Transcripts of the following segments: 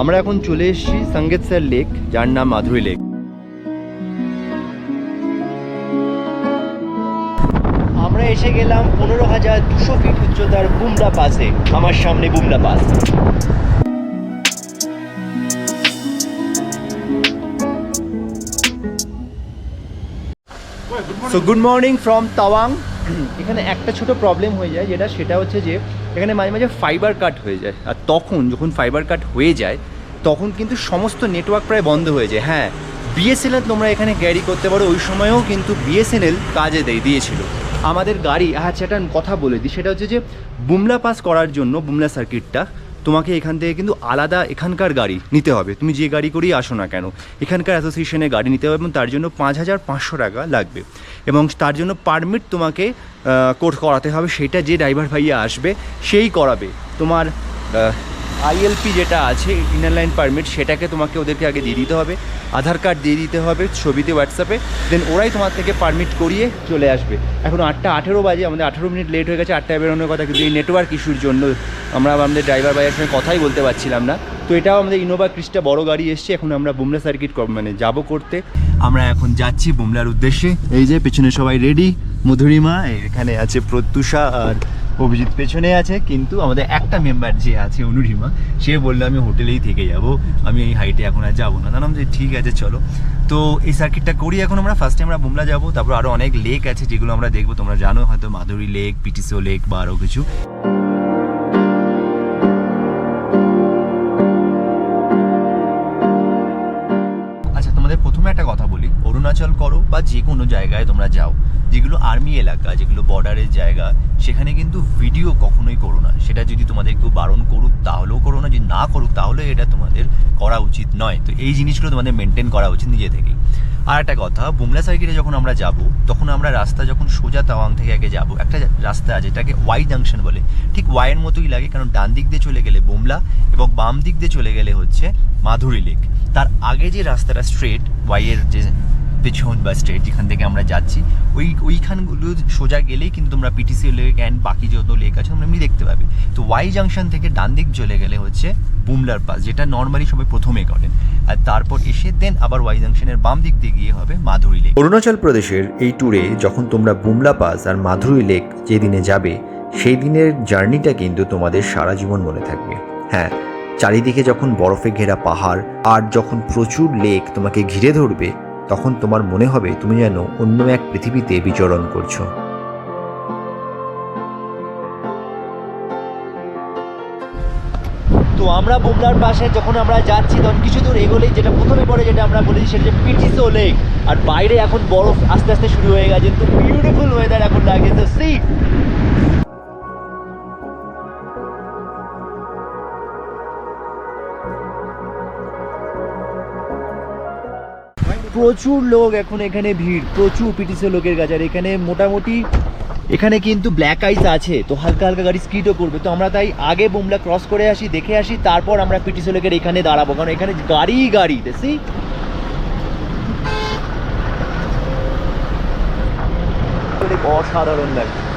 আমরা এখন চলে এসেছি সঙ্গীতসর লেক, যার নাম মাধুরী লেক। আমরা এসে গেলাম পনেরো হাজার দুশো ফিট উচ্চতার বুমলা পাসে, আমার সামনে Bumla pass. So good morning from Tawang এখানে একটা ছোট প্রবলেম হয়ে যায়, যেটা সেটা হচ্ছে যে এখানে মাঝে মাঝে ফাইবার কাট হয়ে যায়। আর তখন যখন ফাইবার কাট হয়ে যায়, তখন কিন্তু সমস্ত নেটওয়ার্ক প্রায় বন্ধ হয়ে যায়। হ্যাঁ বিএসএনএল তোমরা এখানে ক্যারি করতে পারো, ওই সময়েও কিন্তু বিএসএনএল কাজে দেয় দিয়েছিল। আমাদের গাড়ি আচ্ছা একটা কথা বলে দিই, সেটা হচ্ছে যে বুমলা পাস করার জন্য বুমলা সার্কিটটা তোমাকে এখান থেকে কিন্তু আলাদা এখানকার গাড়ি নিতে হবে। তুমি যে গাড়ি করেই আসো না কেন, এখানকার অ্যাসোসিয়েশনে গাড়ি নিতে হবে এবং তার জন্য পাঁচ হাজার পাঁচশো টাকা লাগবে। এবং তার জন্য পারমিট তোমাকে কোর্ট করাতে হবে, সেটা যে ড্রাইভার ভাইয়া আসবে, সেই করাবে। তোমার আইএলপি যেটা আছে ইনার লাইন পারমিট সেটাকে তোমাকে ওদেরকে আগে দিয়ে দিতে হবে। আধার কার্ড দিয়ে দিতে হবে ছবিতে হোয়াটসঅ্যাপে দেন ওরাই তোমার থেকে পারমিট করিয়ে চলে আসবে। এখন আটটা আঠেরো বাজে, আমাদের আঠেরো মিনিট লেট হয়ে গেছে, আটটায় বেরোনোর কথা, কিন্তু এই নেটওয়ার্ক ইস্যুর জন্য আমরা আমাদের ড্রাইভার ভাইয়ের সঙ্গে কথাই বলতে পারছিলাম না। তো এটাও আমাদের ইনোভা ক্রিস্টা বড় গাড়ি এসছে, এখন আমরা বুমলা সার্কিট মানে যাব করতে। আমরা এখন যাচ্ছি বুমলার উদ্দেশ্যে। এই যে, পেছনে সবাই রেডি মধুরিমা, এখানে আছে প্রত্যুষা আর অভিজিৎ পেছনে আছে, কিন্তু আমাদের একটা মেম্বার যে আছে অনুরিমা, সে বলল, আমি হোটেলেই থেকে যাব, আমি এই হাইটে এখন আর যাব না। জানলাম যে, ঠিক আছে, চলো। তো এই সার্কিটটা করি এখন আমরা। ফার্স্টে আমরা বুমলা যাব, তারপর আরও অনেক লেক আছে যেগুলো আমরা দেখব। তোমরা জানো হয়তো মাধুরী লেক পিটিসো লেক বা আরও কিছু। একটা কথা বলি, অরুণাচল করো বা যে কোনো জায়গায় তোমরা যাও, যেগুলো আর্মি এলাকা, যেগুলো বর্ডারের জায়গা, সেখানে কিন্তু ভিডিও কখনোই করো না। সেটা যদি তোমাদের কেউ বারণ করুক, তাহলেও করো না, যদি না করুক, তাহলে এটা তোমাদের করা উচিত নয়। তো এই জিনিসগুলো তোমাদের মেনটেন করা উচিত নিজে থেকেই। আর একটা কথা বুমলা সার্কিটে যখন আমরা যাব, তখন আমরা রাস্তা যখন সোজা তাওয়াং থেকে আগে যাব, একটা রাস্তা আছে, এটাকে ওয়াই জাংশন বলে। ঠিক ওয়াইয়ের মতোই লাগে, কারণ ডান দিক দিয়ে চলে গেলে বুমলা এবং বাম দিক দিয়ে চলে গেলে হচ্ছে মাধুরী লেক তার আগে যে রাস্তাটা স্ট্রেট ওয়াইয়ের যে পেছন বা স্ট্রেট যেখান থেকে আমরা যাচ্ছি, ওই, ওইখানগুলো সোজা গেলেই কিন্তু তোমরা পিটিসি লেক অ্যান্ড বাকি যত লেক আছে, তোমরা এমনি দেখতে পাবে। তো ওয়াই জাংশন থেকে ডান দিক চলে গেলে হচ্ছে বুমলার পাস যেটা নর্মালি সবাই প্রথমে করেন। আর তারপর এসে দেন আবার ওয়াই জাংশনের বাম দিক দিয়ে গিয়ে হবে মাধুরী লেক অরুণাচল প্রদেশের এই ট্যুরে যখন তোমরা বুমলা পাস আর মাধুরী লেক যেদিনে যাবে সেই দিনের জার্নিটা কিন্তু তোমাদের সারা জীবন মনে থাকবে। হ্যাঁ চারিদিকে যখন বরফে ঘেরা পাহাড় আর যখন প্রচুর লেক তোমাকে ঘিরে ধরবে, তখন তোমার মনে হবে তুমি যেন অন্য এক পৃথিবীতে বিচরণ করছ। তো আমরা বুমলার পাশে যখন আমরা যাচ্ছি, তখন কিছু দূর এগোলেই যেটা প্রথমে পরে যেটা আমরা বলেছি সেটা পিটিসো লেক। আর বাইরে এখন বরফ আস্তে আস্তে শুরু হয়ে গেছে। তো বিউটিফুল ওয়েদার এখন লাগে। তো সি প্রচুর লোক এখন এখানে ভিড়, প্রচুর পিটিসি লোকের কাছে। আর এখানে মোটামুটি এখানে কিন্তু ব্ল্যাক আইস আছে, তো হালকা হালকা গাড়ি স্কিডও করবে। তো আমরা তাই আগে বোমলা ক্রস করে আসি, দেখে আসি, তারপর আমরা পিটিসি লোকের এখানে দাঁড়াবো। কারণ এখানে গাড়ি গাড়ি দেখি অসাধারণ লাগে।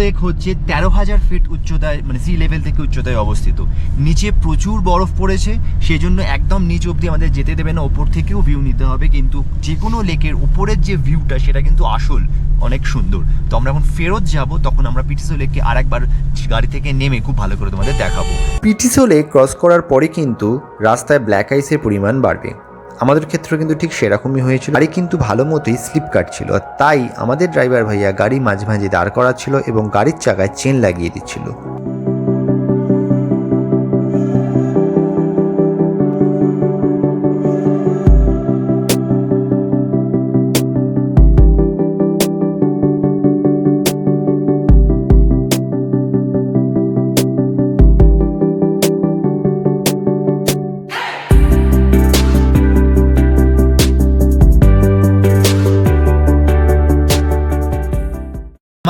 লেক হচ্ছে তেরো হাজার ফিট উচ্চতায় মানে সি লেভেল থেকে উচ্চতায় অবস্থিত। নিচে প্রচুর বরফ পড়েছে সেই জন্য একদম নিচ অবধি আমাদের যেতে দেবে না, ওপর থেকেও ভিউ নিতে হবে, কিন্তু যে কোনো লেকের উপরের যে ভিউটা সেটা কিন্তু আসল, অনেক সুন্দর। তো আমরা এখন ফেরত যাব, তখন আমরা পিটিসিও লেককে আর একবার গাড়ি থেকে নেমে খুব ভালো করে তোমাদের দেখাবো। পিটিসো লেক ক্রস করার পরে কিন্তু রাস্তায় ব্ল্যাক আইসের পরিমাণ বাড়বে। আমাদের ক্ষেত্রে কিন্তু ঠিক সেরকমই হয়েছিল। গাড়ি কিন্তু ভালো মতোই স্লিপ কাটছিল তাই আমাদের ড্রাইভার ভাইয়া গাড়ি মাঝে মাঝে দাঁড় করাচ্ছিল এবং গাড়ির চাকায় চেন লাগিয়ে দিচ্ছিল।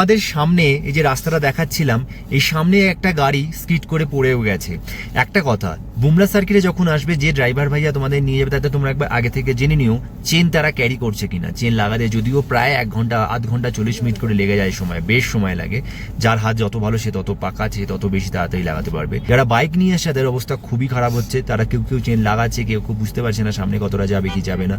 আমাদের সামনে এই যে রাস্তাটা দেখাচ্ছিলাম, এই সামনে একটা গাড়ি স্কিড করে পড়েও গেছে। একটা কথা বুমলা সার্কিটে যখন আসবে, যে ড্রাইভার ভাইয়া তোমাদের নিয়ে যাবে, তাতে তোমরা একবার আগে থেকে জেনে নিও চেন তারা ক্যারি করছে কিনা। চেন লাগাতে যদিও প্রায় এক ঘণ্টা, আধ ঘণ্টা, চল্লিশ মিনিট করে লেগে যায় সময়, বেশ সময় লাগে। যার হাত যত ভালো, সে তত পাকা, সে তত বেশি তাড়াতাড়ি লাগাতে পারবে। যারা বাইক নিয়ে আসে, তাদের অবস্থা খুবই খারাপ হচ্ছে। তারা কেউ কেউ চেন লাগাচ্ছে, কেউ কেউ বুঝতে পারছে না সামনে কতটা যাবে, কি যাবে না।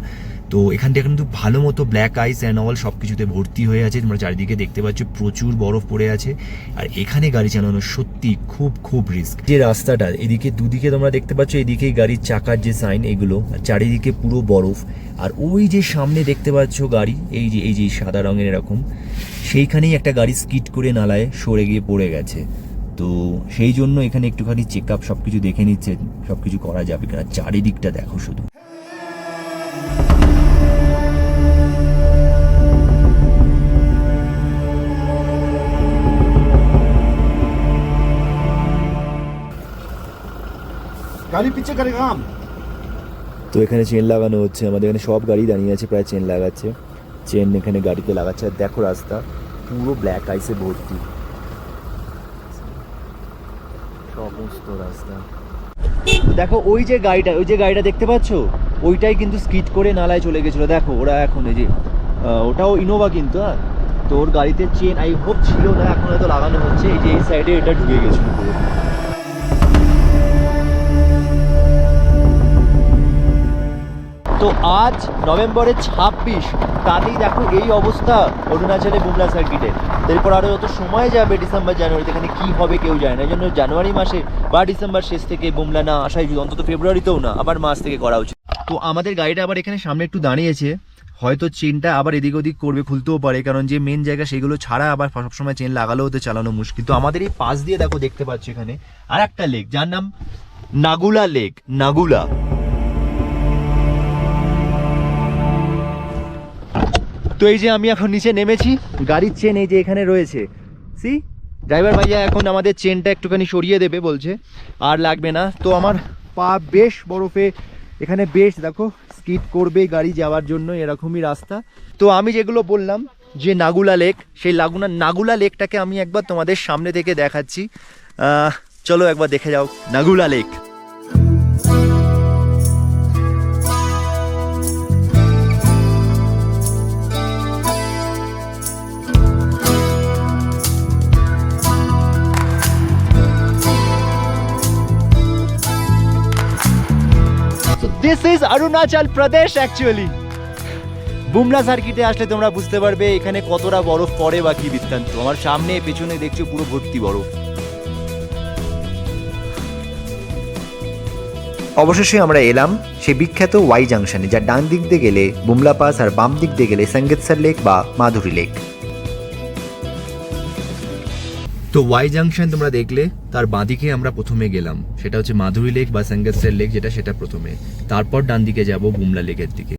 তো এখান থেকে কিন্তু ভালো মতো ব্ল্যাক আইস অ্যান্ড অল সব কিছুতে ভর্তি হয়ে আছে। তোমরা চারিদিকে দেখতে পাচ্ছ প্রচুর বরফ পড়ে আছে, আর এখানে গাড়ি চালানো সত্যি খুব খুব রিস্ক যে রাস্তাটা, এদিকে দুদিকে তোমরা দেখতে পাচ্ছ এদিকে গাড়ির চাকার যে সাইন এগুলো চারিদিকে পুরো বরফ। আর ওই যে সামনে দেখতে পাচ্ছ গাড়ি, এই যে এই যে সাদা রঙের এরকম, সেইখানেই একটা গাড়ি স্কিট করে নালায় সরে গিয়ে পড়ে গেছে। তো সেই জন্য এখানে একটুখানি চেক আপ সব কিছু দেখে নিচ্ছে সব কিছু করা যাবে কিনা, চারিদিকটা দেখো শুধু। খালি পিছে করে কাম তো এখানে চেন লাগানো হচ্ছে, আমাদের এখানে সব গাড়ি দাঁড়িয়ে আছে, প্রায় চেন লাগাচ্ছে। চেন এখানে গাড়িতে লাগাচ্ছে, আর দেখো রাস্তা, পুরো ব্ল্যাক আইসে ভর্তি। সমস্ত রাস্তা। দেখো, ওই যে গাড়িটা, ওই যে গাড়িটা দেখতে পাচ্ছো? ওইটাই কিন্তু স্কিট করে নালায় চলে গেছিল। দেখো, ওরা এখন এই যে ওটাও ইনোভা কিন্তু হ্যাঁ? তো ওর গাড়িতে চেন আই হোপ ছিল না, এখন হয়তো লাগানো হচ্ছে। এই যে এই সাইডে এটা ঢুকে গেছিল তো আজ নভেম্বরের ছাব্বিশ তাতেই দেখো এই অবস্থা অরুণাচলে বুমলা সার্কিটে এরপর আরও যত সময় যাবে ডিসেম্বর জানুয়ারিতে এখানে কী হবে কেউ জানে না। এই জন্য জানুয়ারি মাসে বা ডিসেম্বর শেষ থেকে বুমলা না আসাই অন্তত ফেব্রুয়ারিতেও না, আবার মাস থেকে করা উচিত। তো আমাদের গাড়িটা আবার এখানে সামনে একটু দাঁড়িয়েছে, হয়তো চেনটা আবার এদিক ওদিক করবে, খুলতেও পারে, কারণ যে মেন জায়গা সেগুলো ছাড়া আবার সবসময় চেন লাগালেও তো চালানো মুশকিল। তো আমাদের এই পাশ দিয়ে দেখো দেখতে পাচ্ছ এখানে আর একটা লেক যার নাম নাগুলা লেক নাগুলা। তো এই যে আমি এখন নিচে নেমেছি, গাড়ির চেন এই যে এখানে রয়েছে। সি ড্রাইভার ভাইয়া এখন আমাদের চেনটা একটুখানি সরিয়ে দেবে বলছে। আর লাগবে না। তো আমার পা বেশ বরফে, এখানে বেশ দেখো, স্কিড করবে গাড়ি যাওয়ার জন্য, এরকমই রাস্তা। তো আমি যেগুলো বললাম, যে নাগুলা লেক, সেই লাগুনা নাগুলা লেকটাকে আমি একবার তোমাদের সামনে থেকে দেখাচ্ছি। চলো একবার দেখে যাও। Nagula lake. This is Arunachal Pradesh actually Bumla সার্কিটে আসলে তোমরা বুঝতে পারবে এখানে কতটা বরফ পড়ে বা কি বৃত্তান্ত। আমার সামনে, পেছনে দেখছ পুরো ভর্তি বরফ। অবশেষে আমরা এলাম সেই বিখ্যাত ওয়াই জাংশনে যা ডান দিক দিয়ে গেলে বুমলা পাস আর বাম দিক দিয়ে গেলে সঙ্গেতসর লেক বা মাধুরী লেক তো ওয়াই জাংশন তোমরা দেখলে, তার বাঁদিকে আমরা প্রথমে গেলাম। সেটা হচ্ছে মাধুরী লেক বা সাঙ্গাসের লেক, যেটা সেটা প্রথমে। তারপর ডান দিকে যাব বুমলা লেকের দিকে।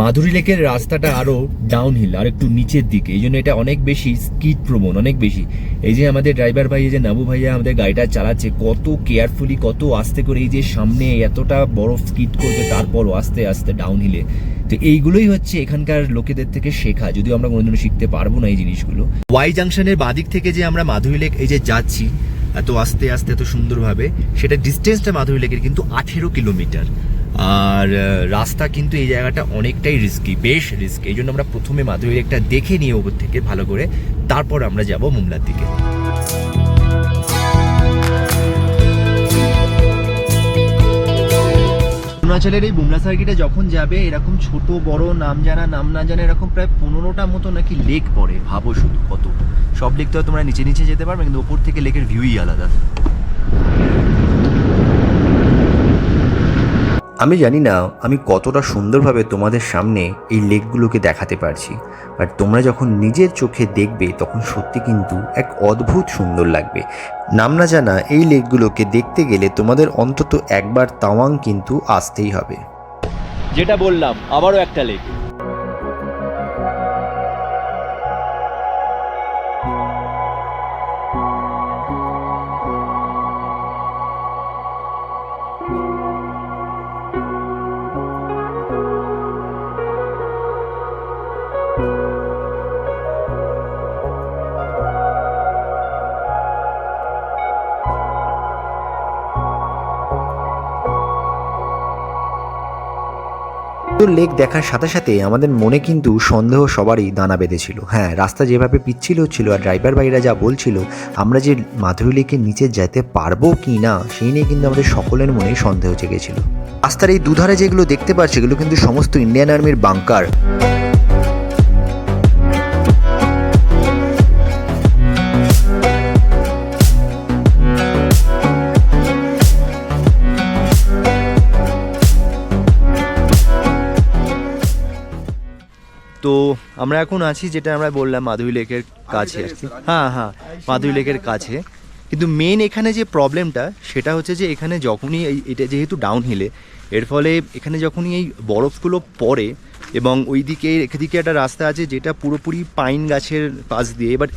মাধুরী লেকের রাস্তাটা আরও ডাউন হিল আর একটু নিচের দিকে। এই জন্য এটা অনেক বেশি স্কিড প্রবণ, অনেক বেশি। এই যে আমাদের ড্রাইভার ভাই, এই যে নাবু ভাইয়া আমাদের গাড়িটা চালাচ্ছে, কত কেয়ারফুলি কত আস্তে করে এই যে সামনে এতটা বরফ স্কিড করবে তারপরও আস্তে আস্তে ডাউন হিলে তো এইগুলোই হচ্ছে এখানকার লোকেদের থেকে শেখা, যদিও আমরা কোনোদিনও শিখতে পারব না এই জিনিসগুলো। ওয়াই জাংশনের বাদিক থেকে যে আমরা মাধুরী লেক এই যে যাচ্ছি, এত আস্তে আস্তে, এত সুন্দরভাবে, সেটা ডিস্টেন্সটা মাধুরী লেকের কিন্তু আঠেরো কিলোমিটার। আর রাস্তা কিন্তু এই জায়গাটা অনেকটাই রিস্কি বেশ রিস্কি এই জন্য আমরা প্রথমে মাধুরী লেকটা দেখে নিয়ে ওপর থেকে ভালো করে, তারপর আমরা যাব মুমলার দিকে। অরুণাচলের এই বুমলা সার্কিটে যখন যাবে, এরকম ছোট, বড়, নাম জানা, নাম না জানা, এরকম প্রায় পনেরোটা মতো নাকি লেক পড়ে, ভাবো শুধু কত। সব লেক তো তোমরা নিচে নিচে যেতে পারবে, কিন্তু ওপর থেকে লেকের ভিউই আলাদা। আমি জানি না আমি কতটা সুন্দরভাবে তোমাদের সামনে এই লেকগুলোকে দেখাতে পারছি আর তোমরা যখন নিজের চোখে দেখবে তখন সত্যি কিন্তু এক অদ্ভুত সুন্দর লাগবে। নাম না জানা এই লেকগুলোকে দেখতে গেলে তোমাদের অন্তত একবার তাওয়াং কিন্তু আসতেই হবে। যেটা বললাম, আবারও একটা লেক। লেক দেখার সাথে সাথে আমাদের মনে কিন্তু সন্দেহ সবারই দানা বেঁধেছিল। হ্যাঁ রাস্তা যেভাবে পিচ্ছিল হচ্ছিল আর ড্রাইভার ভাইরা যা বলছিল, আমরা যে মাধুরী লেকের নিচে যেতে পারব কি না, সেই নিয়ে কিন্তু আমাদের সকলের মনে সন্দেহ জেগেছিল। রাস্তার এই দুধারে যেগুলো দেখতে পাচ্ছি এগুলো কিন্তু সমস্ত ইন্ডিয়ান আর্মির বাংকার তো আমরা এখন আছি যেটা আমরা বললাম মাধুরী লেকের কাছে আর কি। হ্যাঁ হ্যাঁ মাধুরী লেকের কাছে কিন্তু মেন এখানে যে প্রবলেমটা সেটা হচ্ছে যে এখানে যখনই এই এটা যেহেতু ডাউন হিলে এর ফলে এখানে যখনই এই বরফগুলো পড়ে এবং ওইদিকে এদিকে একটা রাস্তা আছে যেটা পুরোপুরি পাইন গাছের পাশ দিয়ে এবার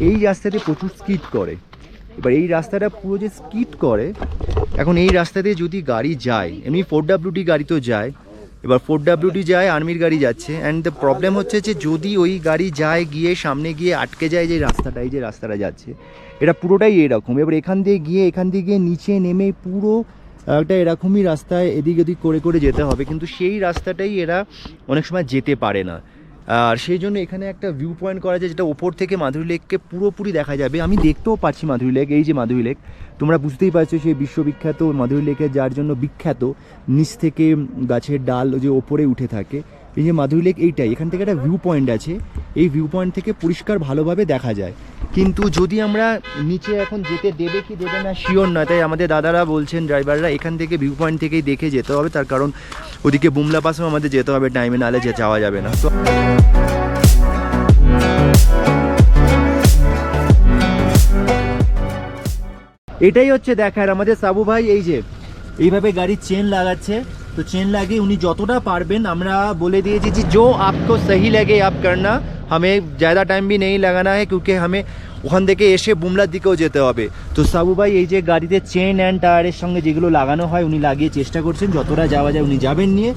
এই রাস্তাতে প্রচুর স্কিড করে এবার এই রাস্তাটা পুরো যে স্কিড করে এখন এই রাস্তা দিয়ে যদি গাড়ি যায় এমনি ফোর ডাব্লিউডি গাড়ি তো যায় এবার ফোর ডাব্লিউডি যায় আর্মির গাড়ি যাচ্ছে। অ্যান্ড দ্য প্রবলেম হচ্ছে যে যদি ওই গাড়ি যায়, গিয়ে সামনে গিয়ে আটকে যায় যে রাস্তাটা, এই যে রাস্তাটা যাচ্ছে, এটা পুরোটাই এরকম। এবার এখান দিয়ে গিয়ে, এখান দিয়ে গিয়ে নিচে নেমে পুরো, একটা এরকমই রাস্তায় এদিক ওদিক করে করে যেতে হবে। কিন্তু সেই রাস্তাটাই এরা অনেক সময় যেতে পারে না। আর সেই জন্য এখানে একটা ভিউ পয়েন্ট করা যায়, যেটা ওপর থেকে মাধুরী লেককে পুরোপুরি দেখা যাবে। আমি দেখতেও পাচ্ছি মাধুরী লেক, এই যে মাধুরী লেক। তোমরা বুঝতেই পারছ সেই বিশ্ববিখ্যাত মাধুরী লেকের, যার জন্য বিখ্যাত, নিচ থেকে গাছের ডাল যে ওপরে উঠে থাকে। এই যে মাধুরী লেক এইটাই, এখান থেকে একটা ভিউ পয়েন্ট আছে। এই ভিউ পয়েন্ট থেকে পরিষ্কার ভালোভাবে দেখা যায়। কিন্তু যদি আমরা নিচে এখন যেতে দেবে কি দেবে না শিওর নয়। তাই আমাদের দাদারা বলছেন ড্রাইভাররা এখান থেকে ভিউ পয়েন্ট থেকেই দেখে যেতে হবে। তার কারণ ওদিকে বুমলা পাশেও আমাদের যেতে হবে টাইমে নাহলে যাওয়া যাবে না। তো এটাই হচ্ছে দেখার আমাদের সাবু ভাই এই যে এইভাবে গাড়ির চেন লাগাচ্ছে তো চেন লাগিয়ে উনি যতটা পারবেন আমরা বলে দিয়েছি যে जो आपको सही लगे आप करना हमें ज़्यादा टाइम भी नहीं लगाना है क्योंकि हमें ওখান থেকে এসে বুমলার দিকেও যেতে হবে তো সাবু ভাই এই যে গাড়িতে চেন অ্যান্ড টায়ারের সঙ্গে যেগুলো লাগানো হয় উনি লাগিয়ে চেষ্টা করছেন যতটা যাওয়া যায় উনি যাবেন নিয়ে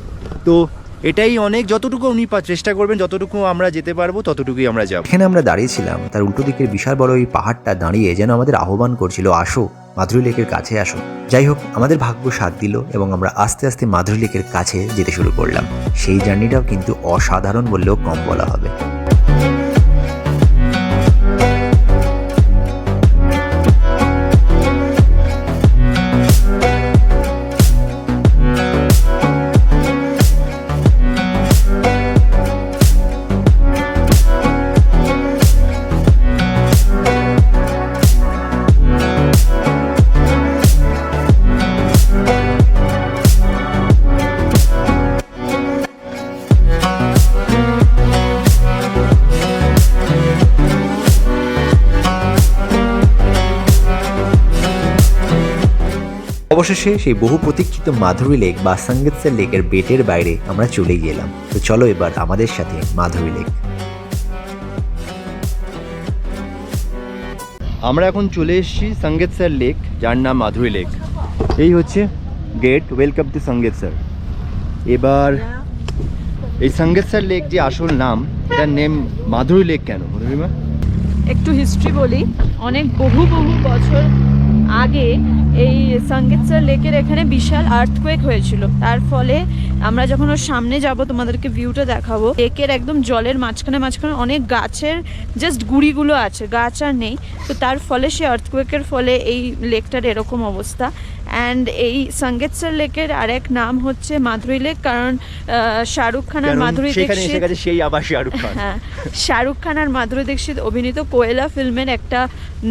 তো এটাই অনেক, যতটুকু উনি চেষ্টা করবেন, যতটুকু আমরা যেতে পারব, ততটুকুই আমরা যাব। এখানে আমরা দাঁড়িয়েছিলাম, তার উল্টো দিকের বিশাল বড় ওই পাহাড়টা দাঁড়িয়ে যেন আমাদের আহ্বান করছিল, আসো, মাধুরী লেকের কাছে আসো। যাই হোক, আমাদের ভাগ্য সাথ দিল এবং আমরা আস্তে আস্তে মাধুরী লেকের কাছে যেতে শুরু করলাম। সেই জার্নিটাও কিন্তু অসাধারণ বললেও কম বলা হবে। অবশেষে সেই বহু প্রতীক্ষিত মাধুরী লেক বা সঙ্গীতসের লেকের বেটের বাইরে আমরা চলে গেলাম। তো চলো এবার আমাদের সাথে মাধুরী লেক। আমরা এখন চলে এসেছি সঙ্গীতসর লেক, যার নাম মাধুরী লেক। এই হচ্ছে গেট ওয়েলকাম টু সঙ্গীতসর। এবার এই সঙ্গীতসর লেক যে আসল নাম, এটার নেম মাধুরী লেক কেন? মধুরিমা একটু হিস্ট্রি বলি। অনেক বহু বহু বছর আগে এই সঙ্গীতসর লেকের এখানে বিশাল আর্থকোয়েক হয়েছিল। তার ফলে আমরা যখন ওর সামনে যাব তোমাদেরকে ভিউটা দেখাবো লেকের একদম জলের মাঝখানে মাঝখানে অনেক গাছের জাস্ট গুড়িগুলো আছে গাছ আর নেই। তো তার ফলে সে আর্থকোয়েকের ফলে এই লেকটার এরকম অবস্থা। অ্যান্ড এই সঙ্গীতসর লেকের আরেক নাম হচ্ছে মাধুরী লেক কারণ শাহরুখ খান আর মাধুরী দীক্ষিত সেই আবার শাহরুখ খান। হ্যাঁ শাহরুখ খান আর মাধুরী দীক্ষিত অভিনীত কোয়েলা ফিল্মের একটা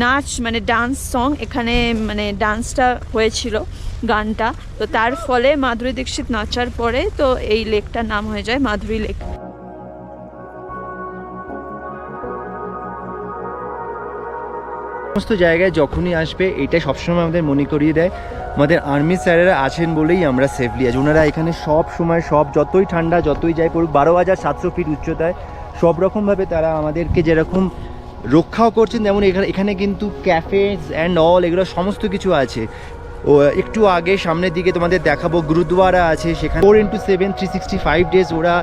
নাচ মানে ডান্স সং এখানে মানে ডান্সটা হয়েছিল। গানটা। তো তার ফলে মাধুরী দীক্ষিত নাচার পরে তো এই লেকটার নাম হয়ে যায় মাধুরী লেক। সমস্ত জায়গায় যখনই আসবে এটা সবসময় আমাদের মনে করিয়ে দেয়। আমাদের আর্মি স্যারেরা আছেন বলেই আমরা সেফলি আছি। ওনারা এখানে সব সময়, সব যতই ঠান্ডা, যতই যায় পড়ুক, বারো হাজার সাতশো ফিট উচ্চতায়। সব রকমভাবে তারা আমাদেরকে যেরকম রক্ষাও করছেন, যেমন এখানে এখানে কিন্তু ক্যাফেজ অ্যান্ড অল এগুলো সমস্ত কিছু আছে। ও, একটু আগে সামনের দিকে তোমাদের দেখাবো, গুরুদুয়ারা আছে, সেখানে four into seven three sixty five days ওরা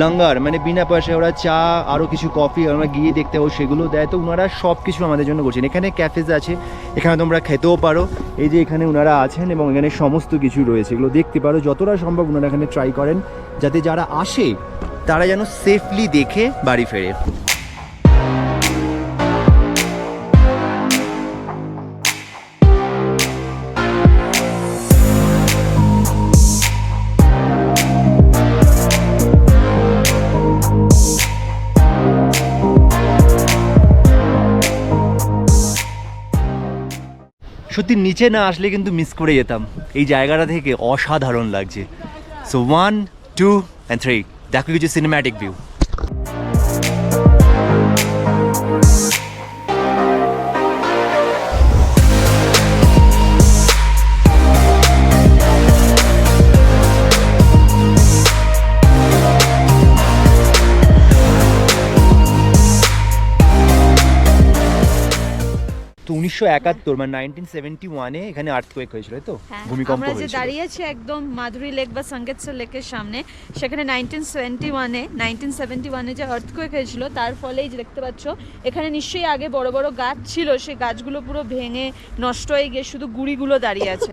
লঙ্গার মানে বিনা পয়সায় ওরা চা আরও কিছু কফি আমরা গিয়ে দেখতে পাবো, সেগুলো দেয়। তো ওনারা সব কিছু আমাদের জন্য করছেন। এখানে ক্যাফেজ আছে, এখানে তোমরা খেতেও পারো। এই যে এখানে ওনারা আছেন এবং এখানে সমস্ত কিছু রয়েছে, এগুলো দেখতে পারো। যতটা সম্ভব ওনারা এখানে ট্রাই করেন, যাতে যারা আসে, তারা যেন সেফলি দেখে বাড়ি ফেরে। সত্যি নিচে না আসলে কিন্তু মিস করে যেতাম। এই জায়গাটা থেকে অসাধারণ লাগছে। So one two and three দেখো কিছু সিনেম্যাটিক ভিউ উনিশশো একাত্তর মানে নাইনটিন সেভেন্টি ওয়ানে এখানে আর্থকোয়েক হয়েছিল তো? হ্যাঁ, ভূমিকম্প আমরা যে দাঁড়িয়ে আছি একদম মাধুরী লেক বা সঙ্গেতসর লেকের সামনে সেখানে নাইনটিন সেভেন্টি ওয়ানে নাইনটিন সেভেন্টি ওয়ানে যে আর্থকোয়েক হয়েছিল তার ফলেই যে দেখতে পাচ্ছ এখানে নিশ্চয়ই আগে বড় বড় গাছ ছিল সেই গাছগুলো পুরো ভেঙে নষ্ট হয়ে গিয়ে শুধু গুড়িগুলো দাঁড়িয়ে আছে।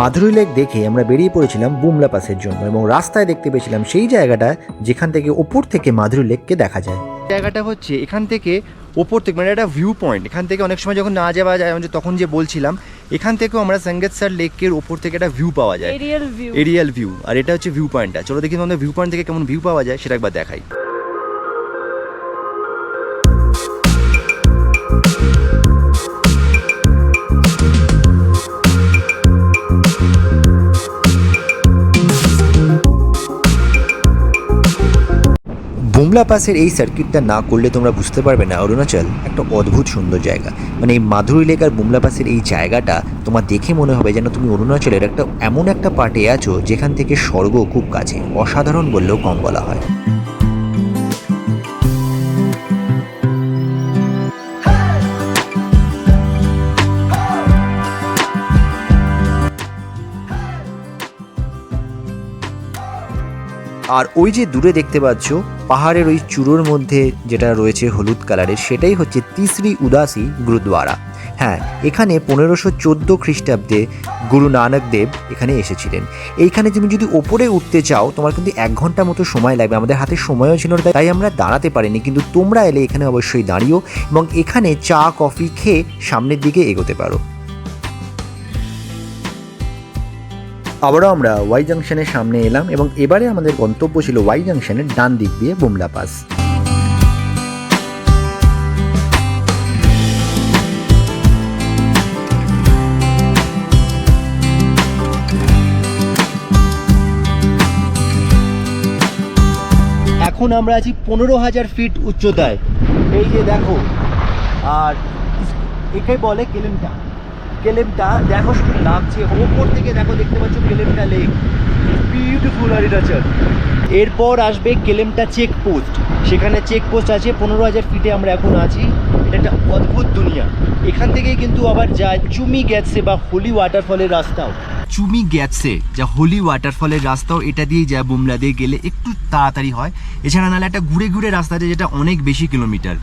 মাধুরী লেক দেখে আমরা বেরিয়ে পড়েছিলাম বুমলা পাসের জন্য এবং রাস্তায় দেখতে পেয়েছিলাম সেই জায়গাটা যেখান থেকে ওপর থেকে মাধুরী লেককে দেখা যায়। জায়গাটা হচ্ছে এখান থেকে ওপর থেকে মানে একটা ভিউ পয়েন্ট এখান থেকে অনেক সময় যখন না যাওয়া যায় তখন যে বলছিলাম এখান থেকেও আমরা সঙ্গেতসর লেকের ওপর থেকে একটা ভিউ পাওয়া যায়। এরিয়াল ভিউ এরিয়াল ভিউ আর এটা হচ্ছে ভিউ পয়েন্টটা চলো দেখি তোমাদের ভিউ পয়েন্ট থেকে কেমন ভিউ পাওয়া যায় সেটা একবার দেখাই। বুমলা পাসের এই সার্কিটটা না করলে তোমরা বুঝতে পারবে না, অরুণাচল। একটা অদ্ভুত সুন্দর জায়গা। মানে এই মাধুরী লেক আর বুমলা পাসের এই জায়গাটা তোমার দেখে মনে হবে যেন তুমি অরুণাচলের একটা এমন একটা পার্টে আছো যেখান থেকে স্বর্গ খুব কাছে। অসাধারণ বললেও কম বলা হয়। আর ওই যে দূরে দেখতে পাচ্ছ, পাহাড়ের ওই চূড়োর মধ্যে যেটা রয়েছে হলুদ কালারের, সেটাই হচ্ছে তিসরি উদাসী গুরুদ্বারা। হ্যাঁ এখানে পনেরোশো চোদ্দ খ্রিস্টাব্দে গুরু নানক দেব এখানে এসেছিলেন। এইখানে তুমি যদি ওপরে উঠতে চাও, তোমার কিন্তু এক ঘণ্টা মতো সময় লাগবে। আমাদের হাতে সময়ও ছিল না, তাই আমরা দাঁড়াতে পারিনি, কিন্তু তোমরা এলে এখানে অবশ্যই দাঁড়িও এবং এখানে চা, কফি খেয়ে সামনের দিকে এগোতে পারো। আবারও আমরা ওয়াই জাংশনের সামনে এলাম এবং এবারে আমাদের গন্তব্য ছিল ওয়াই জাংশনের ডান দিক দিয়ে বুমলা পাস। এখন আমরা আছি পনেরো হাজার ফিট উচ্চতায়। এই যে দেখো, আর একে বলে কেলেমটা কেলেমটা, দেখো শুধু লাগছে ওপর থেকে দেখো দেখতে পাচ্ছ কেলেমটা লেক বিউটিফুল আর এটা এরপর আসবে কেলেমটা চেক পোস্ট সেখানে চেকপোস্ট আছে পনেরো হাজার ফিটে আমরা এখন আছি এটা একটা অদ্ভুত দুনিয়া এখান থেকেই কিন্তু আবার যায় চুমি গেছে বা হোলি ওয়াটারফলের রাস্তাও চুমি গেছে যা হোলি ওয়াটারফলের রাস্তাও এটা দিয়ে যায় বুমলা দিয়ে গেলে একটু তাড়াতাড়ি হয় এছাড়া নাহলে একটা ঘুরে ঘুরে রাস্তা আছে যেটা অনেক বেশি কিলোমিটার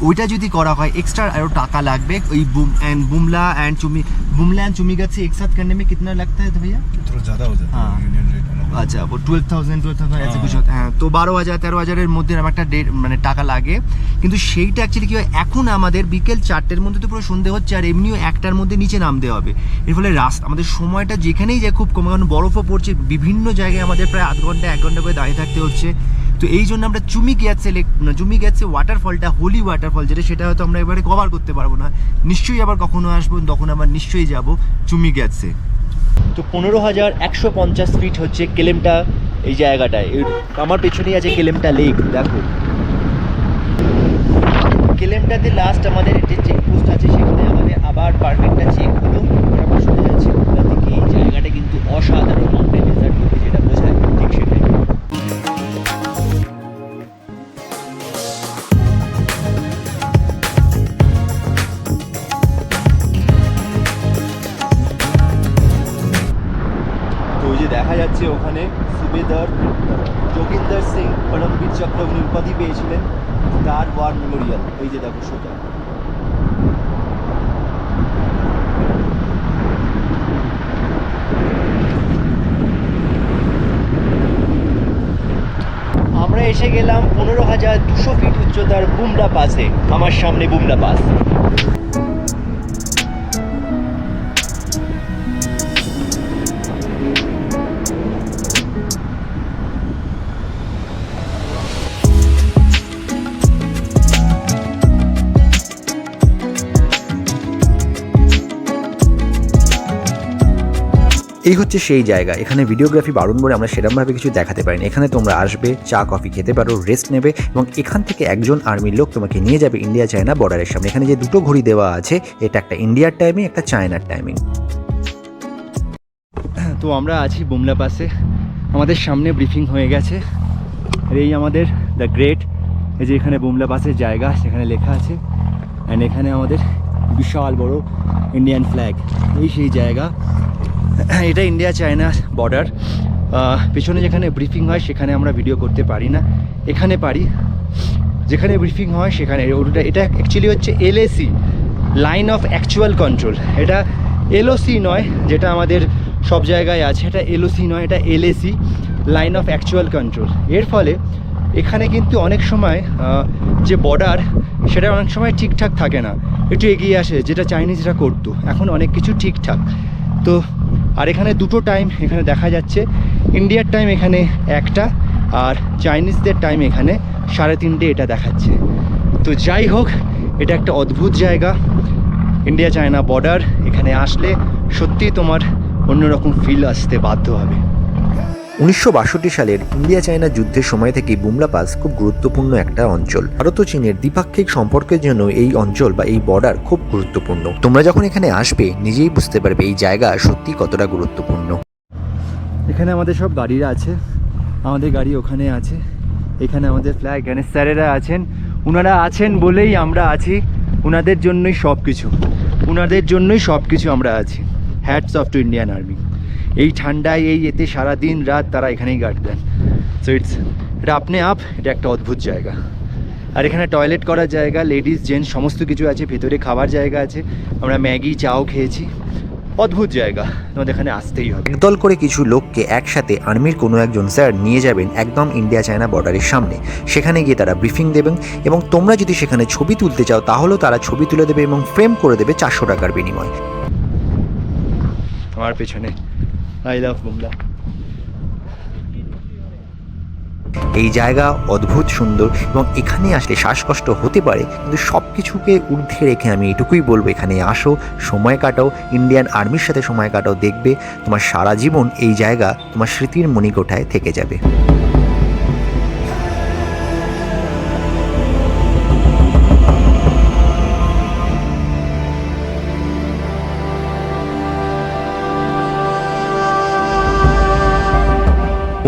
ওইটা যদি করা হয় এক্সট্রা আরও টাকা লাগবে ওই broom and Bumla and Chumi Bumla and Chumi গেছে एक साथ करने में कितना लगता है तो भैया थोड़ा ज्यादा हो जाता हाँ। है यूनियन रेट अलग আচ্ছা ও টুয়েলভ থাউজেন্ড টুয়েলভ থাউজেন্ড এসে কিছু হতে- হ্যাঁ তো বারো হাজার তেরো হাজারের মধ্যে এরকম একটা ডেট মানে টাকা লাগে। কিন্তু সেইটা অ্যাকচুয়ালি কী হয়, এখন আমাদের বিকেল চারটের মধ্যে তো পুরো সন্ধে হচ্ছে, আর এমনিও একটার মধ্যে নিচে নামতে হবে। এর ফলে রাস্তা, আমাদের সময়টা যেখানেই যায় খুব কম, কারণ বরফও পড়ছে, বিভিন্ন জায়গায় আমাদের প্রায় আধ ঘণ্টা, এক ঘণ্টা করে দাঁড়িয়ে থাকতে হচ্ছে। তো এই জন্য আমরা চুমি গ্যাসে চুমি গ্যাসে ওয়াটারফলটা হোলি ওয়াটারফল যেটা, সেটা হয়তো আমরা এবারে কভার করতে পারব না। নিশ্চয়ই আবার কখনো আসব, তখন আবার নিশ্চয়ই যাব চুমি গ্যাসে। তো পনেরো হাজার একশো পঞ্চাশ ফিট হচ্ছে কেলেমটা এই জায়গাটায়। আমার পেছনেই আছে কেলেমটা লেক দেখো। কেলেমটাতে লাস্ট আমাদের যে চেকপোস্ট আছে, সেখানে আমাদের আবার পারমিটটা চেক হলো। আমরা শুনে যাচ্ছি এই জায়গাটা কিন্তু অসাধারণ। হাজার দুশো ফিট উচ্চতার বুমরা পাসে আমার সামনে বুমরা পাস। এই হচ্ছে সেই জায়গা। এখানে ভিডিওগ্রাফি বারণ বলে আমরা সেরকমভাবে কিছু দেখাতে পারি না এখানে তোমরা আসবে, চা, কফি খেতে পারো রেস্ট নেবে এবং এখান থেকে একজন আর্মির লোক তোমাকে নিয়ে যাবে ইন্ডিয়া চায়না বর্ডারের সামনে। এখানে যে দুটো ঘড়ি দেওয়া আছে, এটা একটা ইন্ডিয়ার টাইমিং একটা চায়নার টাইমিং তো আমরা আছি বুমলা পাসে আমাদের সামনে ব্রিফিং হয়ে গেছে। এই আমাদের দ্য গ্রেট এই যে এখানে বুমলা পাসের জায়গা, সেখানে লেখা আছে। অ্যান্ড এখানে আমাদের বিশাল বড় ইন্ডিয়ান ফ্ল্যাগ এই সেই জায়গা। এটা ইন্ডিয়া চায়না বর্ডার পেছনে যেখানে ব্রিফিং হয়, সেখানে আমরা ভিডিও করতে পারি না। এখানে পারি। যেখানে ব্রিফিং হয়, সেখানে। এটা অ্যাকচুয়ালি হচ্ছে LAC line of actual control এটা এলওসি নয়, যেটা আমাদের সব জায়গায় আছে। এটা এলওসি নয়, এটা LAC line of actual control এর ফলে এখানে কিন্তু অনেক সময় যে বর্ডার সেটা অনেক সময় ঠিকঠাক থাকে না। একটু এগিয়ে আসে, যেটা চাইনিজরা করতো। এখন অনেক কিছু ঠিকঠাক। তো, আর এখানে দুটো টাইম এখানে দেখা যাচ্ছে। ইন্ডিয়ার টাইম এখানে একটা, আর চাইনিজদের টাইম এখানে সাড়ে তিনটে এটা দেখাচ্ছে। তো যাই হোক, এটা একটা অদ্ভুত জায়গা। ইন্ডিয়া চায়না বর্ডার এখানে আসলে সত্যিই তোমার অন্যরকম ফিল আসতে বাধ্য হবে। উনিশশো বাষট্টি সালের ইন্ডিয়া চায়না যুদ্ধের সময় থেকে বুমলা পাস খুব গুরুত্বপূর্ণ একটা অঞ্চল। ভারত ও চীনের দ্বিপাক্ষিক সম্পর্কের জন্য এই অঞ্চল বা এই বর্ডার খুব গুরুত্বপূর্ণ। তোমরা যখন এখানে আসবে, নিজেই বুঝতে পারবে এই জায়গা সত্যি কতটা গুরুত্বপূর্ণ। এখানে আমাদের সব গাড়িরা আছে। আমাদের গাড়ি ওখানে আছে। এখানে আমাদের ফ্ল্যাগ এখানে স্যারেরা আছেন। ওনারা আছেন বলেই আমরা আছি। ওনাদের জন্যই সব কিছু ওনাদের জন্যই সব কিছু আমরা আছি। Hats off to Indian army এই ঠান্ডায় এই এতে সারা দিন রাত তারা এখানেই গার্ড দেন সো ইটস এটা আপনি আপ এটা একটা অদ্ভুত জায়গা। আর এখানে টয়লেট করার জায়গা লেডিস জেন্টস সমস্ত কিছু আছে ভেতরে খাবার জায়গা আছে। আমরা ম্যাগি চাও খেয়েছি। অদ্ভুত জায়গা তোমাদের এখানে আসতেই হবে। একদল করে কিছু লোককে একসাথে আর্মির কোনো একজন স্যার নিয়ে যাবেন একদম ইন্ডিয়া চায়না বর্ডারের সামনে। সেখানে গিয়ে তারা ব্রিফিং দেবেন এবং তোমরা যদি সেখানে ছবি তুলতে চাও তাহলেও তারা ছবি তুলে দেবে এবং ফ্রেম করে দেবে চারশো টাকার বিনিময়। আমার পেছনে আই লাভ বুমলা। এই জায়গা অদ্ভুত সুন্দর এবং এখানে আসলে শ্বাসকষ্ট হতে পারে, কিন্তু সব কিছুকে ঊর্ধ্বে রেখে আমি এটুকুই বলব, এখানে আসো, সময় কাটাও ইন্ডিয়ান আর্মির সাথে সময় কাটাও, দেখবে তোমার সারা জীবন এই জায়গা তোমার স্মৃতির মণিকোঠায় থেকে যাবে।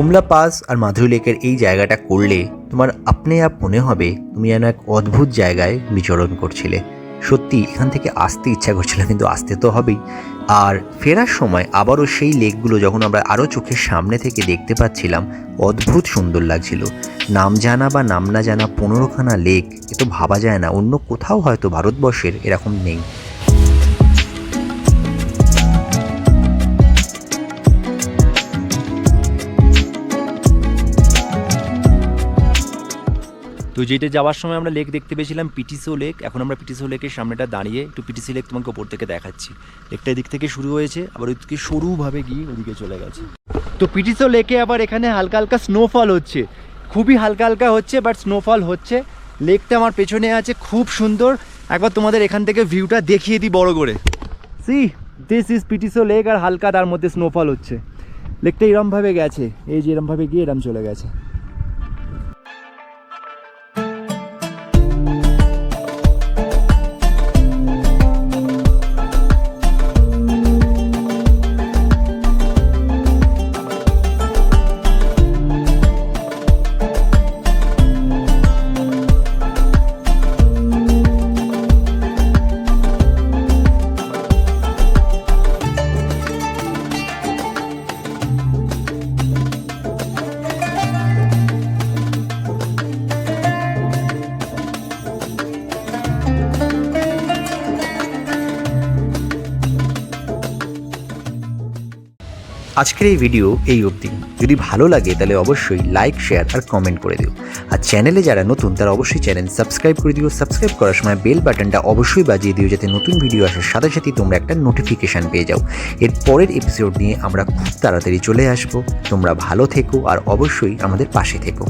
কুমলা পাস আর মাধুরী লেকের এই জায়গাটা করলে তোমার আপনি আপ মনে হবে তুমি যেন এক অদ্ভুত জায়গায় বিচরণ করছিলে। সত্যি, এখান থেকে আসতে ইচ্ছা করছিল, কিন্তু আসতে তো হবেই। আর ফেরার সময় আবারও সেই লেকগুলো যখন আমরা আরও চোখের সামনে থেকে দেখতে পাচ্ছিলাম, অদ্ভুত সুন্দর লাগছিল। নাম জানা বা নাম না জানা পনেরোখানা লেক, এ তো ভাবা যায় না। অন্য কোথাও হয়তো ভারতবর্ষের এরকম নেই। তো যেটা যাওয়ার সময় আমরা লেক দেখতে পেয়েছিলাম পিটিসো লেক এখন আমরা পিটিসো লেকের সামনেটা দাঁড়িয়ে একটু পিটিসি লেক তোমাকে ওপর থেকে দেখাচ্ছি। লেকটা এদিক থেকে শুরু হয়েছে, আবার ওইদিকে সরুভাবে গিয়ে ওদিকে চলে গেছে। তো পিটিসো লেকে আবার এখানে হালকা হালকা স্নোফল হচ্ছে। খুবই হালকা হালকা হচ্ছে বাট স্নোফল হচ্ছে। লেকটা আমার পেছনে আছে, খুব সুন্দর। একবার তোমাদের এখান থেকে ভিউটা দেখিয়ে দিই বড় করে। See this is PTso lake আর হালকা তার মধ্যে স্নোফল হচ্ছে। লেকটা এরমভাবে গেছে, এই যে এরমভাবে গিয়ে এরম চলে গেছে। আজকের এই ভিডিও এই অবধি। যদি ভালো লাগে, তাহলে অবশ্যই লাইক শেয়ার আর কমেন্ট করে দিও। আর চ্যানেলে যারা নতুন, তারা অবশ্যই চ্যানেল সাবস্ক্রাইব করে দিও। সাবস্ক্রাইব করার সময় বেল বাটনটা অবশ্যই বাজিয়ে দিও, যাতে নতুন ভিডিও আসার সাথে সাথেই তোমরা একটা নোটিফিকেশান পেয়ে যাও। এর পরের এপিসোড নিয়ে আমরা খুব তাড়াতাড়ি চলে আসব। তোমরা ভালো থেকো আর অবশ্যই আমাদের পাশে থেকো।